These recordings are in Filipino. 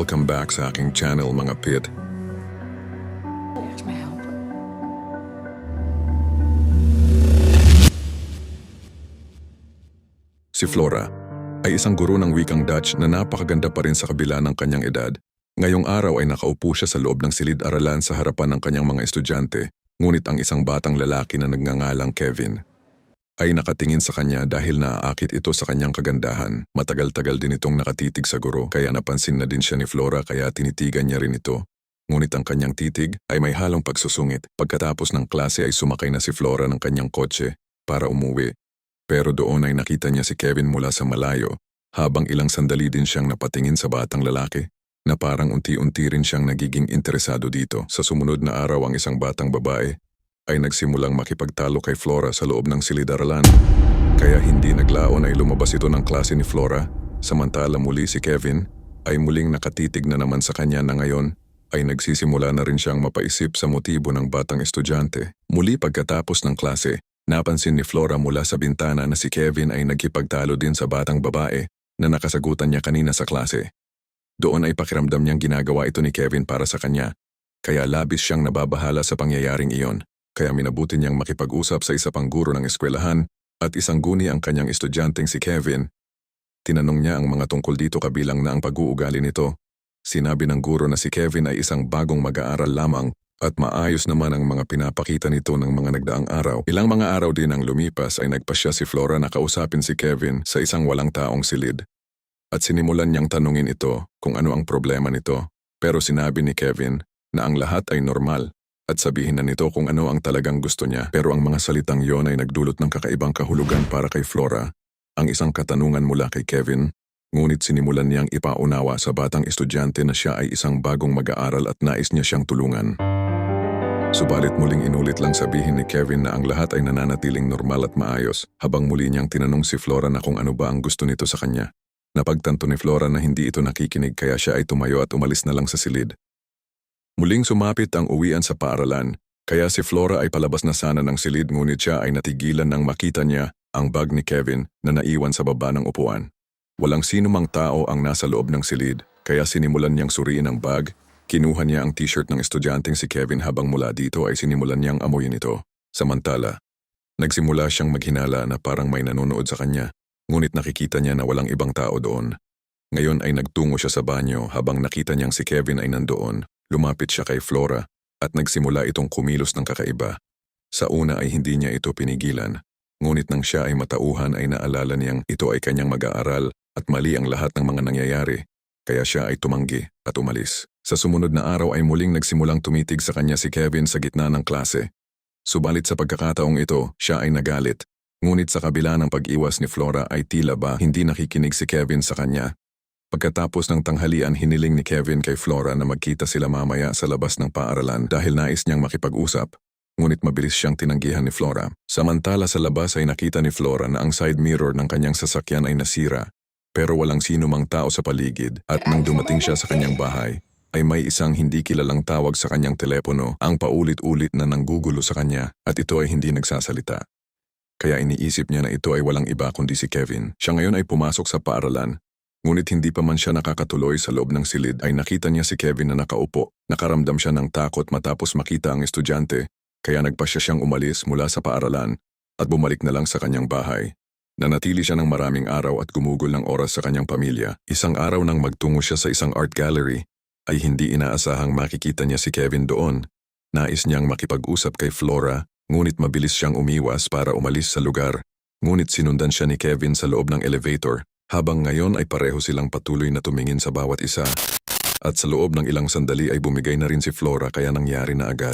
Welcome back sa aking channel mga pit. Si Flora ay isang guro ng wikang Dutch na napakaganda pa rin sa kabila ng kanyang edad. Ngayong araw ay nakaupo siya sa loob ng silid-aralan sa harapan ng kanyang mga estudyante, ngunit ang isang batang lalaki na nagngangalang Kevin ay nakatingin sa kanya dahil naaakit ito sa kanyang kagandahan. Matagal-tagal din itong nakatitig sa guro kaya napansin na din siya ni Flora kaya tinitigan niya rin ito. Ngunit ang kanyang titig ay may halong pagsusungit. Pagkatapos ng klase ay sumakay na si Flora ng kanyang kotse para umuwi. Pero doon ay nakita niya si Kevin mula sa malayo habang ilang sandali din siyang napatingin sa batang lalaki na parang unti-unti rin siyang nagiging interesado dito. Sa sumunod na araw ang isang batang babae ay nagsimulang makipagtalo kay Flora sa loob ng silid-aralan. Kaya hindi naglaon ay lumabas ito ng klase ni Flora, samantala muli si Kevin ay muling nakatitig na naman sa kanya na ngayon ay nagsisimula na rin siyang mapaisip sa motibo ng batang estudyante. Muli pagkatapos ng klase, napansin ni Flora mula sa bintana na si Kevin ay nagkipagtalo din sa batang babae na nakasagutan niya kanina sa klase. Doon ay pakiramdam niyang ginagawa ito ni Kevin para sa kanya, kaya labis siyang nababahala sa pangyayaring iyon. Kaya minabuti niyang makipag-usap sa isa pang guro ng eskwelahan at isang guni ang kanyang estudyanteng si Kevin. Tinanong niya ang mga tungkol dito kabilang na ang pag-uugali nito. Sinabi ng guro na si Kevin ay isang bagong mag-aaral lamang at maayos naman ang mga pinapakita nito ng mga nagdaang araw. Ilang mga araw din ang lumipas ay nagpasya si Flora na kausapin si Kevin sa isang walang taong silid. At sinimulan niyang tanungin ito kung ano ang problema nito. Pero sinabi ni Kevin na ang lahat ay normal at sabihin na nito kung ano ang talagang gusto niya. Pero ang mga salitang yon ay nagdulot ng kakaibang kahulugan para kay Flora. Ang isang katanungan mula kay Kevin, ngunit sinimulan niyang ipaunawa sa batang estudyante na siya ay isang bagong mag-aaral at nais niya siyang tulungan. Subalit muling inulit lang sabihin ni Kevin na ang lahat ay nananatiling normal at maayos habang muli niyang tinanong si Flora na kung ano ba ang gusto nito sa kanya. Napagtanto ni Flora na hindi ito nakikinig kaya siya ay tumayo at umalis na lang sa silid. Muling sumapit ang uwian sa paaralan, kaya si Flora ay palabas na sana ng silid ngunit siya ay natigilan nang makita niya ang bag ni Kevin na naiwan sa baba ng upuan. Walang sino mang tao ang nasa loob ng silid, kaya sinimulan niyang suriin ang bag, kinuha niya ang t-shirt ng estudyanteng si Kevin habang mula dito ay sinimulan niyang amuyin ito. Samantala, nagsimula siyang maghinala na parang may nanonood sa kanya, ngunit nakikita niya na walang ibang tao doon. Ngayon ay nagtungo siya sa banyo habang nakita niyang si Kevin ay nandoon. Lumapit siya kay Flora at nagsimula itong kumilos ng kakaiba. Sa una ay hindi niya ito pinigilan, ngunit nang siya ay matauhan ay naalala niyang ito ay kanyang mag-aaral at mali ang lahat ng mga nangyayari, kaya siya ay tumanggi at umalis. Sa sumunod na araw ay muling nagsimulang tumitig sa kanya si Kevin sa gitna ng klase. Subalit sa pagkakataong ito, siya ay nagalit. Ngunit sa kabila ng pag-iwas ni Flora ay tila ba hindi nakikinig si Kevin sa kanya. Pagkatapos ng tanghalian hiniling ni Kevin kay Flora na magkita sila mamaya sa labas ng paaralan dahil nais niyang makipag-usap. Ngunit mabilis siyang tinanggihan ni Flora. Samantala sa labas ay nakita ni Flora na ang side mirror ng kanyang sasakyan ay nasira. Pero walang sino mang tao sa paligid at nang dumating siya sa kanyang bahay, ay may isang hindi kilalang tawag sa kanyang telepono ang paulit-ulit na nanggugulo sa kanya at ito ay hindi nagsasalita. Kaya iniisip niya na ito ay walang iba kundi si Kevin. Siya ngayon ay pumasok sa paaralan Ngunit hindi pa man siya nakakatuloy sa loob ng silid ay nakita niya si Kevin na nakaupo. Nakaramdam siya ng takot matapos makita ang estudyante, kaya nagpasya siyang umalis mula sa paaralan at bumalik na lang sa kanyang bahay. Nanatili siya ng maraming araw at gumugol ng oras sa kanyang pamilya. Isang araw nang magtungo siya sa isang art gallery, ay hindi inaasahang makikita niya si Kevin doon. Nais niyang makipag-usap kay Flora, ngunit mabilis siyang umiwas para umalis sa lugar. Ngunit sinundan siya ni Kevin sa loob ng elevator habang ngayon ay pareho silang patuloy na tumingin sa bawat isa. At sa loob ng ilang sandali ay bumigay na rin si Flora kaya nangyari na agad.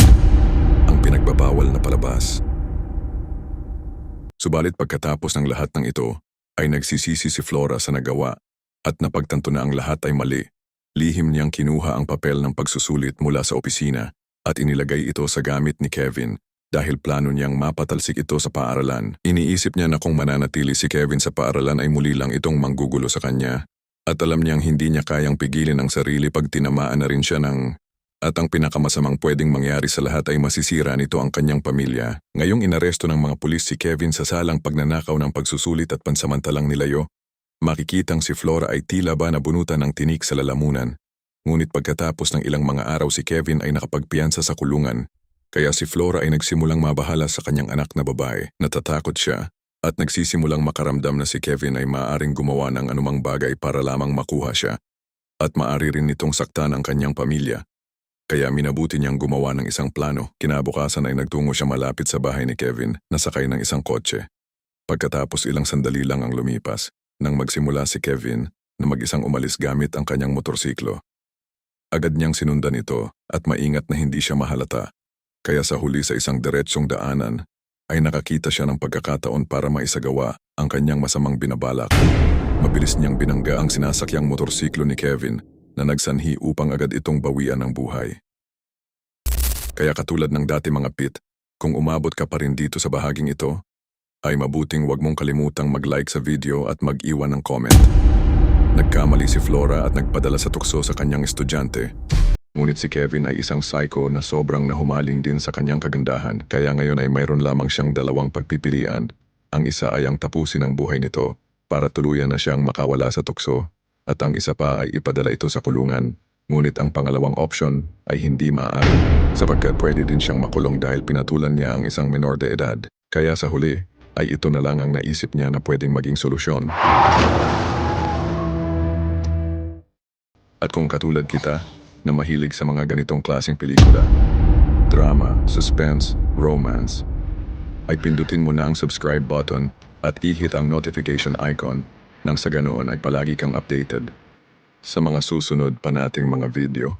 Ang pinagbabawal na palabas. Subalit pagkatapos ng lahat ng ito, ay nagsisisi si Flora sa nagawa at napagtanto na ang lahat ay mali. Lihim niyang kinuha ang papel ng pagsusulit mula sa opisina at inilagay ito sa gamit ni Kevin dahil plano niyang mapatalsik ito sa paaralan. Iniisip niya na kung mananatili si Kevin sa paaralan ay muli lang itong manggugulo sa kanya. At alam niyang hindi niya kayang pigilin ang sarili pag tinamaan na rin siya ng... At ang pinakamasamang pwedeng mangyari sa lahat ay masisira nito ang kanyang pamilya. Ngayong inaresto ng mga pulis si Kevin sa salang pagnanakaw ng pagsusulit at pansamantalang nilayo, makikitang si Flora ay tila ba nabunutan ng tinik sa lalamunan. Ngunit pagkatapos ng ilang mga araw si Kevin ay nakapagpiyansa sa kulungan, kaya si Flora ay nagsimulang mabahala sa kanyang anak na babae. Natatakot siya at nagsisimulang makaramdam na si Kevin ay maaaring gumawa ng anumang bagay para lamang makuha siya at maaari rin nitong saktan ang kanyang pamilya. Kaya minabuti niyang gumawa ng isang plano. Kinabukasan ay nagtungo siya malapit sa bahay ni Kevin na sakay ng isang kotse. Pagkatapos ilang sandali lang ang lumipas, nang magsimula si Kevin na mag-isang umalis gamit ang kanyang motorsiklo. Agad niyang sinundan ito at maingat na hindi siya mahalata. Kaya sa huli sa isang diretsyong daanan, ay nakakita siya ng pagkakataon para maisagawa ang kanyang masamang binabalak. Mabilis niyang binangga ang sinasakyang motorsiklo ni Kevin na nagsanhi upang agad itong bawian ng buhay. Kaya katulad ng dati mga pit, kung umabot ka pa rin dito sa bahaging ito, ay mabuting wag mong kalimutang mag-like sa video at mag-iwan ng comment. Nagkamali si Flora at nagpadala sa tukso sa kanyang estudyante. Ngunit si Kevin ay isang psycho na sobrang nahumaling din sa kanyang kagandahan kaya ngayon ay mayroon lamang siyang dalawang pagpipilian. Ang isa ay ang tapusin ang buhay nito para tuluyan na siyang makawala sa tukso at ang isa pa ay ipadala ito sa kulungan. Ngunit ang pangalawang option ay hindi maaari sapagkat pwede din siyang makulong dahil pinatulan niya ang isang menor de edad. Kaya sa huli ay ito na lang ang naisip niya na pwedeng maging solusyon. At kung katulad kita na mahilig sa mga ganitong klaseng pelikula, drama, suspense, romance, ay pindutin mo na ang subscribe button at i-hit ang notification icon nang sa ganoon ay palagi kang updated sa mga susunod pa nating mga video.